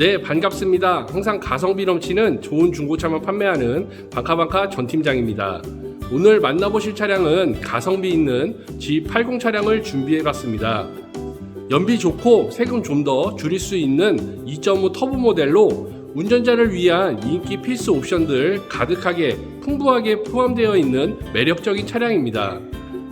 네 반갑습니다. 항상 가성비 넘치는 좋은 중고차만 판매하는 방카방카 전 팀장입니다. 오늘 만나보실 차량은 가성비 있는 G80 차량을 준비해봤습니다. 연비 좋고 세금 좀 더 줄일 수 있는 2.5 터보 모델로 운전자를 위한 인기 필수 옵션들 가득하게 풍부하게 포함되어 있는 매력적인 차량입니다.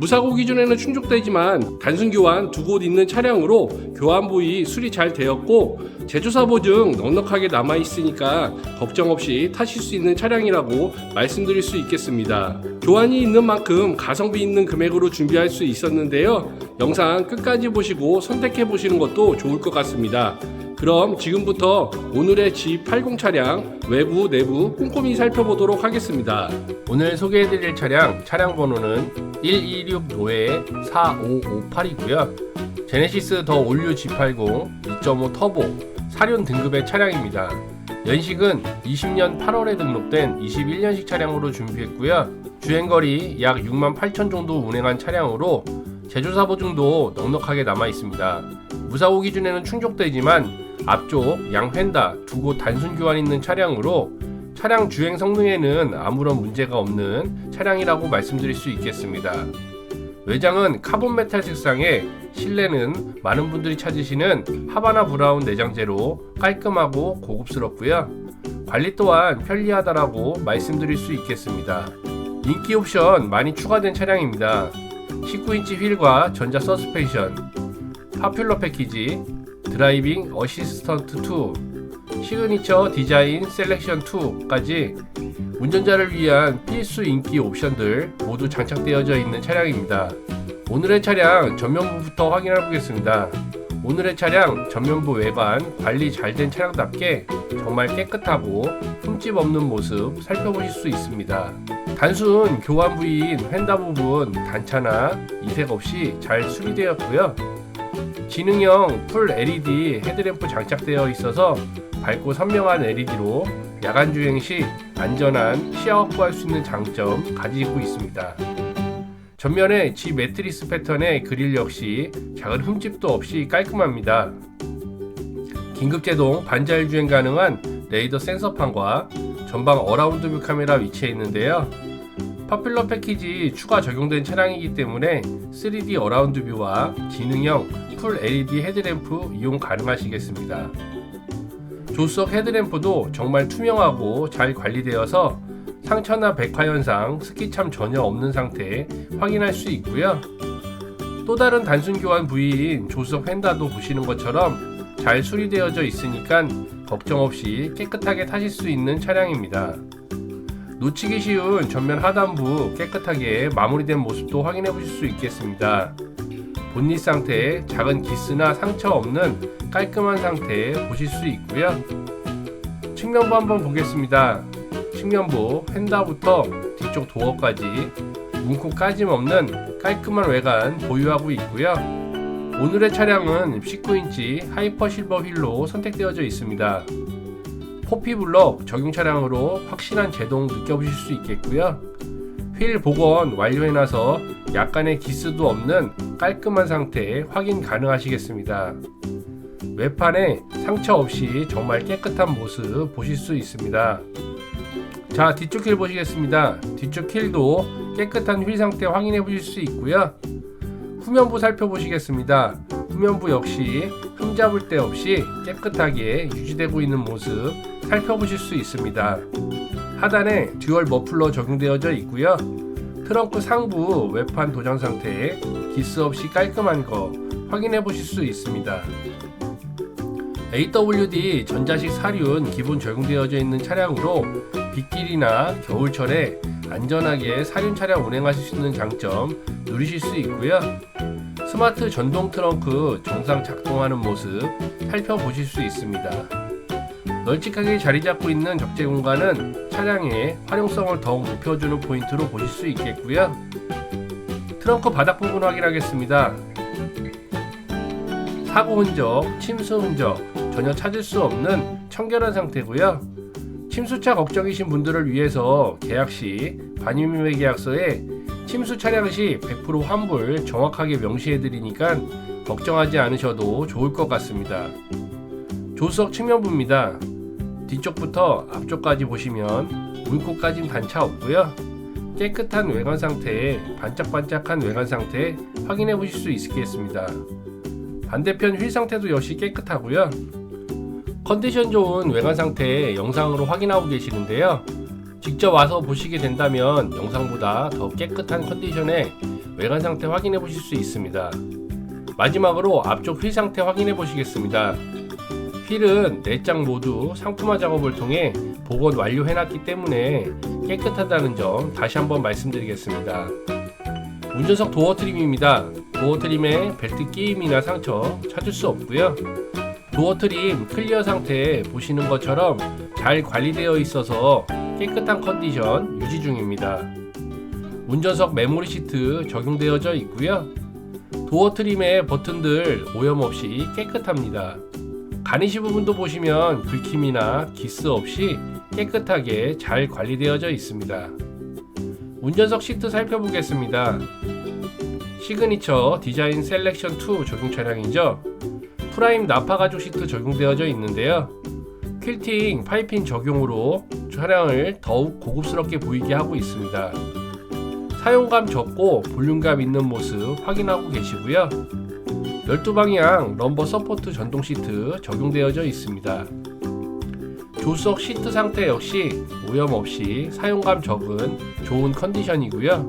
무사고 기준에는 충족되지만 단순 교환 두 곳 있는 차량으로 교환 부위 수리 잘 되었고 제조사 보증 넉넉하게 남아 있으니까 걱정 없이 타실 수 있는 차량이라고 말씀드릴 수 있겠습니다. 교환이 있는 만큼 가성비 있는 금액으로 준비할 수 있었는데요. 영상 끝까지 보시고 선택해 보시는 것도 좋을 것 같습니다. 그럼 지금부터 오늘의 G80 차량 외부 내부 꼼꼼히 살펴보도록 하겠습니다. 오늘 소개해드릴 차량 차량 번호는 126 노에 4558이고요. 제네시스 더 올류 G80 2.5 터보 4륜 등급의 차량입니다. 연식은 20년 8월에 등록된 21년식 차량으로 준비했고요. 주행거리 약 6만 8천 정도 운행한 차량으로 제조사 보증도 넉넉하게 남아 있습니다. 무사고 기준에는 충족되지만 앞쪽 양 휀다 두 곳 단순 교환 있는 차량으로 차량 주행 성능에는 아무런 문제가 없는 차량이라고 말씀드릴 수 있겠습니다. 외장은 카본 메탈 색상에 실내는 많은 분들이 찾으시는 하바나 브라운 내장재로 깔끔하고 고급스럽고요. 관리 또한 편리하다라고 말씀드릴 수 있겠습니다. 인기 옵션 많이 추가된 차량입니다. 19인치 휠과 전자 서스펜션, 파퓰러 패키지, 드라이빙 어시스턴트 2, 시그니처 디자인 셀렉션 2까지 운전자를 위한 필수 인기 옵션들 모두 장착되어져 있는 차량입니다. 오늘의 차량 전면부부터 확인해 보겠습니다. 오늘의 차량 전면부 외관 관리 잘 된 차량답게 정말 깨끗하고 흠집 없는 모습 살펴보실 수 있습니다. 단순 교환 부위인 휀다 부분 단차나 이색 없이 잘 수리되었고요. 지능형 풀 LED 헤드램프 장착되어 있어서 밝고 선명한 LED로 야간 주행 시 안전한 시야 확보할 수 있는 장점 가지고 있습니다. 전면에 G 매트리스 패턴의 그릴 역시 작은 흠집도 없이 깔끔합니다. 긴급 제동 반자율 주행 가능한 레이더 센서판과 전방 어라운드 뷰 카메라 위치해 있는데요. 파퓰러 패키지 추가 적용된 차량이기 때문에 3D 어라운드 뷰와 지능형 풀 LED 헤드램프 이용 가능하시겠습니다. 조수석 헤드램프도 정말 투명하고 잘 관리되어서 상처나 백화 현상, 스키참 전혀 없는 상태 확인할 수 있고요. 또 다른 단순 교환 부위인 조수석 휀다도 보시는 것처럼 잘 수리되어져 있으니까 걱정 없이 깨끗하게 타실 수 있는 차량입니다. 놓치기 쉬운 전면 하단부 깨끗하게 마무리된 모습도 확인해 보실 수 있겠습니다. 본닛 상태 작은 기스나 상처 없는 깔끔한 상태 보실 수 있고요. 측면부 한번 보겠습니다. 측면부 휀다부터 뒤쪽 도어까지 문콕 까짐 없는 깔끔한 외관 보유하고 있고요. 오늘의 차량은 19인치 하이퍼 실버 휠로 선택되어져 있습니다. 포피 블럭 적용 차량으로 확실한 제동 느껴보실 수 있겠고요. 휠 복원 완료해놔서 약간의 기스도 없는 깔끔한 상태 확인 가능하시겠습니다. 외판에 상처 없이 정말 깨끗한 모습 보실 수 있습니다. 자 뒤쪽 휠 보시겠습니다. 뒤쪽 휠도 깨끗한 휠 상태 확인해 보실 수 있고요. 후면부 살펴보시겠습니다. 후면부 역시 흠잡을 데 없이 깨끗하게 유지되고 있는 모습 살펴보실 수 있습니다. 하단에 듀얼 머플러 적용되어져 있고요. 트렁크 상부 외판 도장 상태에 기스 없이 깔끔한 거 확인해 보실 수 있습니다. AWD 전자식 사륜 기본 적용되어져 있는 차량으로 빗길이나 겨울철에 안전하게 사륜 차량 운행하실 수 있는 장점 누리실 수 있고요. 스마트 전동 트렁크 정상 작동하는 모습 살펴보실 수 있습니다. 널찍하게 자리 잡고 있는 적재 공간은 차량의 활용성을 더욱 높여주는 포인트로 보실 수 있겠고요. 트렁크 바닥 부분 확인하겠습니다. 사고 흔적, 침수 흔적 전혀 찾을 수 없는 청결한 상태고요. 침수차 걱정이신 분들을 위해서 계약 시 반유미매 계약서에 침수 차량 시 100% 환불 정확하게 명시해 드리니까 걱정하지 않으셔도 좋을 것 같습니다. 조수석 측면부입니다. 뒤쪽부터 앞쪽까지 보시면 물고까진 단차 없고요. 깨끗한 외관 상태에 반짝반짝한 외관 상태 확인해 보실 수 있겠습니다. 반대편 휠 상태도 역시 깨끗하고요. 컨디션 좋은 외관 상태 영상으로 확인하고 계시는데요. 직접 와서 보시게 된다면 영상보다 더 깨끗한 컨디션의 외관 상태 확인해 보실 수 있습니다. 마지막으로 앞쪽 휠 상태 확인해 보시겠습니다. 휠은 4장 모두 상품화 작업을 통해 복원 완료해 놨기 때문에 깨끗하다는 점 다시 한번 말씀드리겠습니다. 운전석 도어 트림입니다. 도어 트림에 벨트 끼임이나 상처 찾을 수 없고요. 도어 트림 클리어 상태 보시는 것처럼 잘 관리되어 있어서 깨끗한 컨디션 유지 중입니다. 운전석 메모리 시트 적용되어져 있고요. 도어 트림의 버튼들 오염 없이 깨끗합니다. 가니시 부분도 보시면 긁힘이나 기스 없이 깨끗하게 잘 관리되어져 있습니다. 운전석 시트 살펴보겠습니다. 시그니처 디자인 셀렉션 2 적용 차량이죠. 프라임 나파 가죽 시트 적용되어져 있는데요. 퀼팅 파이핑 적용으로 차량을 더욱 고급스럽게 보이게 하고 있습니다. 사용감 적고 볼륨감 있는 모습 확인하고 계시고요. 12방향 럼버 서포트 전동 시트 적용되어져 있습니다. 조수석 시트 상태 역시 오염 없이 사용감 적은 좋은 컨디션이고요.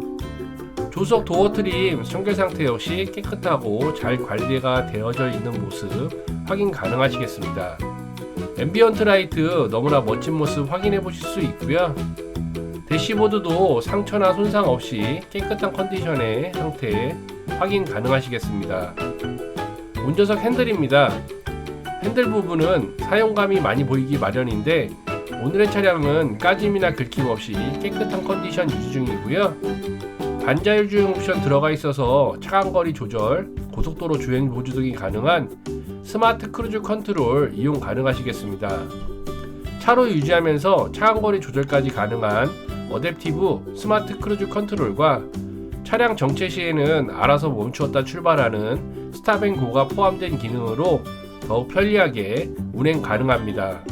조수석 도어 트림 청결 상태 역시 깨끗하고 잘 관리가 되어져 있는 모습 확인 가능하시겠습니다. 앰비언트 라이트 너무나 멋진 모습 확인해 보실 수 있고요. 대시보드도 상처나 손상 없이 깨끗한 컨디션의 상태 확인 가능하시겠습니다. 운전석 핸들입니다. 핸들 부분은 사용감이 많이 보이기 마련인데 오늘의 차량은 까짐이나 긁힘 없이 깨끗한 컨디션 유지 중이고요. 반자율 주행 옵션 들어가 있어서 차간 거리 조절, 고속도로 주행 보조 등이 가능한 스마트 크루즈 컨트롤 이용 가능하시겠습니다. 차로 유지하면서 차간 거리 조절까지 가능한 어댑티브 스마트 크루즈 컨트롤과 차량 정체 시에는 알아서 멈추었다 출발하는 스탑앤고가 포함된 기능으로 더욱 편리하게 운행 가능합니다.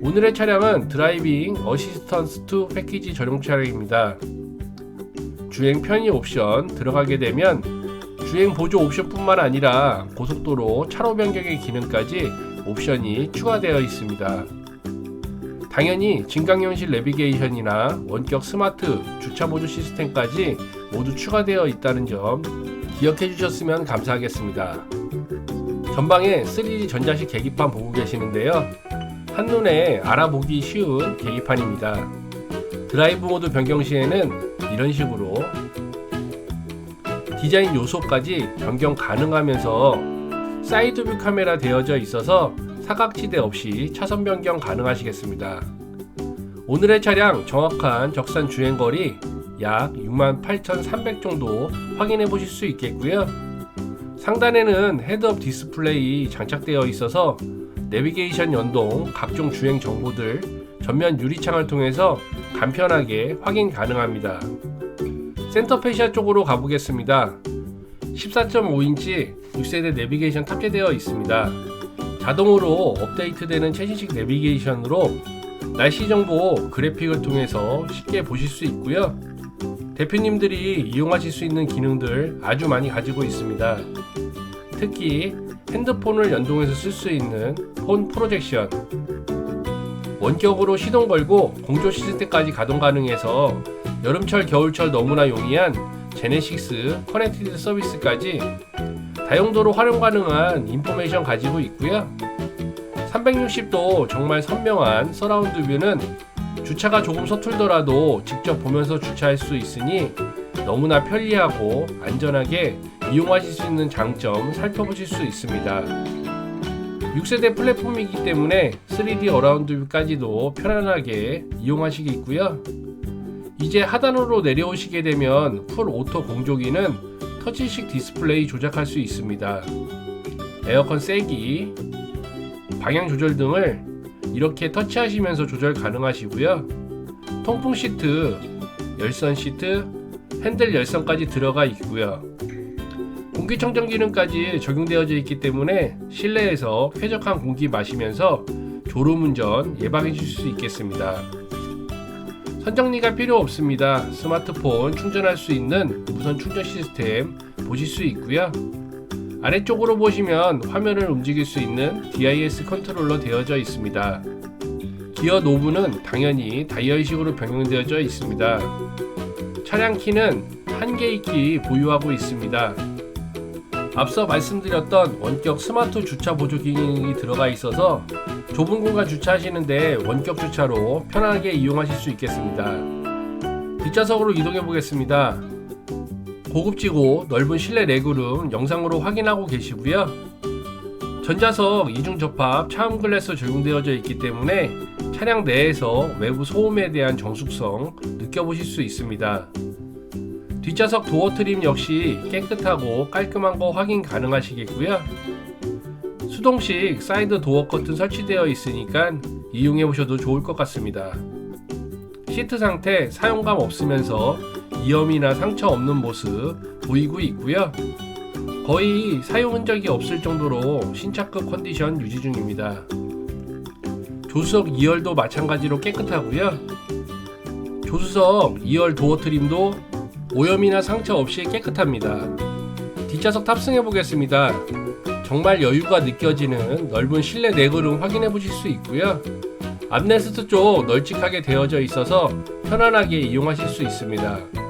오늘의 차량은 드라이빙 어시스턴스 2 패키지 전용 차량입니다. 주행 편의 옵션 들어가게 되면 주행 보조 옵션뿐만 아니라 고속도로 차로 변경의 기능까지 옵션이 추가되어 있습니다. 당연히 진강현실 내비게이션이나 원격 스마트 주차 보조 시스템까지 모두 추가되어 있다는 점 기억해 주셨으면 감사하겠습니다. 전방에 3D 전자식 계기판 보고 계시는데요. 한눈에 알아보기 쉬운 계기판입니다. 드라이브 모드 변경 시에는 이런 식으로 디자인 요소까지 변경 가능하면서 사이드뷰 카메라 되어져 있어서 사각지대 없이 차선 변경 가능하시겠습니다. 오늘의 차량 정확한 적산 주행거리 약 68,300 정도 확인해 보실 수 있겠고요. 상단에는 헤드업 디스플레이 장착되어 있어서 내비게이션 연동 각종 주행 정보들 전면 유리창을 통해서 간편하게 확인 가능합니다. 센터 페시아 쪽으로 가보겠습니다. 14.5인치 6세대 내비게이션 탑재되어 있습니다. 자동으로 업데이트되는 최신식 내비게이션으로 날씨 정보 그래픽을 통해서 쉽게 보실 수 있고요. 대표님들이 이용하실 수 있는 기능들 아주 많이 가지고 있습니다. 특히 핸드폰을 연동해서 쓸 수 있는 폰 프로젝션, 원격으로 시동 걸고 공조 시스템까지 가동 가능해서 여름철 겨울철 너무나 용이한 제네시스 커넥티드 서비스까지 다용도로 활용 가능한 인포메이션 가지고 있고요. 360도 정말 선명한 서라운드 뷰는 주차가 조금 서툴더라도 직접 보면서 주차할 수 있으니 너무나 편리하고 안전하게 이용하실 수 있는 장점 살펴보실 수 있습니다. 6세대 플랫폼이기 때문에 3D 어라운드 뷰까지도 편안하게 이용하시기 있고요. 이제 하단으로 내려오시게 되면 풀 오토 공조기는 터치식 디스플레이 조작할 수 있습니다. 에어컨 세기, 방향 조절 등을 이렇게 터치하시면서 조절 가능하시고요. 통풍 시트, 열선 시트, 핸들 열선까지 들어가 있고요. 공기청정 기능까지 적용되어져 있기 때문에 실내에서 쾌적한 공기 마시면서 졸음운전 예방해 주실 수 있겠습니다. 선정리가 필요 없습니다. 스마트폰 충전할 수 있는 무선 충전 시스템 보실 수 있고요. 아래쪽으로 보시면 화면을 움직일 수 있는 DIS 컨트롤러 되어져 있습니다. 기어 노브는 당연히 다이얼식으로 변경되어져 있습니다. 차량 키는 한 개의 키 보유하고 있습니다. 앞서 말씀드렸던 원격 스마트 주차 보조 기능이 들어가 있어서 좁은 공간 주차하시는데 원격 주차로 편하게 이용하실 수 있겠습니다. 뒷좌석으로 이동해 보겠습니다. 고급지고 넓은 실내 레그룸 영상으로 확인하고 계시고요. 전자석 이중 접합 차음 글래스 적용되어져 있기 때문에 차량 내에서 외부 소음에 대한 정숙성 느껴보실 수 있습니다. 뒷좌석 도어 트림 역시 깨끗하고 깔끔한 거 확인 가능하시겠고요. 수동식 사이드 도어 커튼 설치되어 있으니까 이용해 보셔도 좋을 것 같습니다. 시트 상태 사용감 없으면서 이염이나 상처 없는 모습 보이고 있고요. 거의 사용 흔적이 없을 정도로 신차급 컨디션 유지 중입니다. 조수석 2열도 마찬가지로 깨끗하고요. 조수석 2열 도어 트림도 오염이나 상처 없이 깨끗합니다. 뒷좌석 탑승해 보겠습니다. 정말 여유가 느껴지는 넓은 실내 내그룸 확인해 보실 수 있고요. 암레스트 쪽 널찍하게 되어져 있어서 편안하게 이용하실 수 있습니다.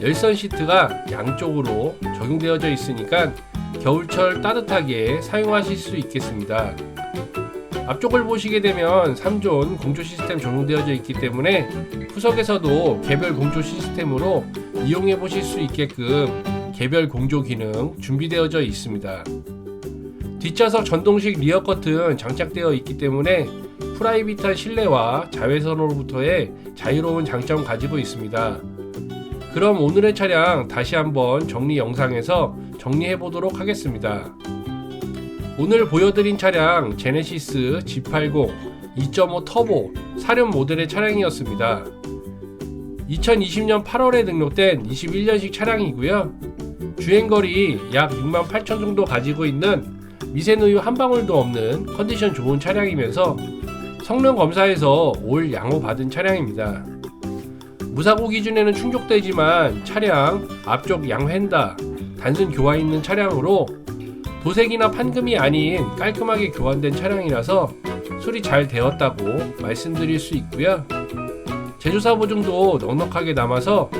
열선 시트가 양쪽으로 적용되어져 있으니까 겨울철 따뜻하게 사용하실 수 있겠습니다. 앞쪽을 보시게 되면 3존 공조 시스템 적용되어져 있기 때문에 후석에서도 개별 공조 시스템으로 이용해 보실 수 있게끔 개별 공조 기능 준비되어져 있습니다. 뒷좌석 전동식 리어 커튼 장착되어 있기 때문에 프라이빗한 실내와 자외선으로부터의 자유로운 장점 가지고 있습니다. 그럼 오늘의 차량 다시 한번 정리 영상에서 정리해 보도록 하겠습니다. 오늘 보여드린 차량 제네시스 G80 2.5 터보 사륜 모델의 차량이었습니다. 2020년 8월에 등록된 21년식 차량이고요. 주행거리 약 6만 8천 정도 가지고 있는 미세누유 한 방울도 없는 컨디션 좋은 차량이면서 성능 검사에서 올 양호 받은 차량입니다. 무사고 기준에는 충족되지만 차량 앞쪽 양휀다 단순 교환 있는 차량으로 도색이나 판금이 아닌 깔끔하게 교환된 차량이라서 수리 잘 되었다고 말씀드릴 수 있고요. 제조사 보증도 넉넉하게 남아서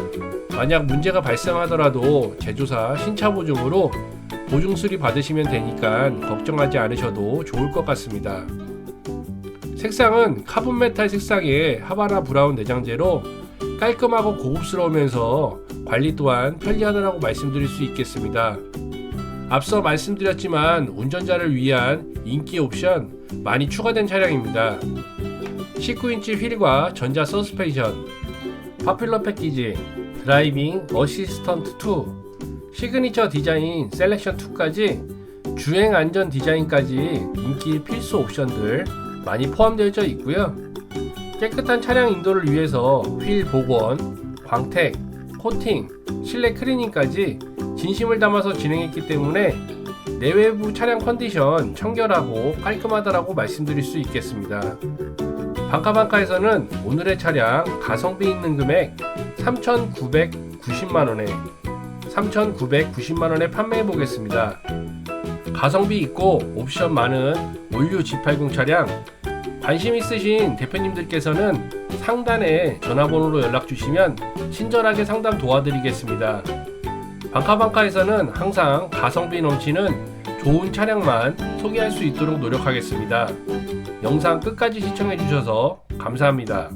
만약 문제가 발생하더라도 제조사 신차 보증으로 보증 수리 받으시면 되니까 걱정하지 않으셔도 좋을 것 같습니다. 색상은 카본 메탈 색상의 하바나 브라운 내장재로 깔끔하고 고급스러우면서 관리 또한 편리하다고 말씀드릴 수 있겠습니다. 앞서 말씀드렸지만 운전자를 위한 인기 옵션 많이 추가된 차량입니다. 19인치 휠과 전자 서스펜션, 파퓰러 패키지, 드라이빙 어시스턴트 2, 시그니처 디자인 셀렉션 2까지 주행 안전 디자인까지 인기 필수 옵션들 많이 포함되어 있고요. 깨끗한 차량 인도를 위해서 휠 복원, 광택, 코팅, 실내 클리닝까지 진심을 담아서 진행했기 때문에 내외부 차량 컨디션 청결하고 깔끔하다라고 말씀드릴 수 있겠습니다. 반카반카에서는 오늘의 차량 가성비 있는 금액 3,990만원에 3,990만원에 판매해 보겠습니다. 가성비 있고 옵션 많은 올류 G80 차량 관심 있으신 대표님들께서는 상단에 전화번호로 연락 주시면 친절하게 상담 도와드리겠습니다. 방카방카에서는 항상 가성비 넘치는 좋은 차량만 소개할 수 있도록 노력하겠습니다. 영상 끝까지 시청해 주셔서 감사합니다.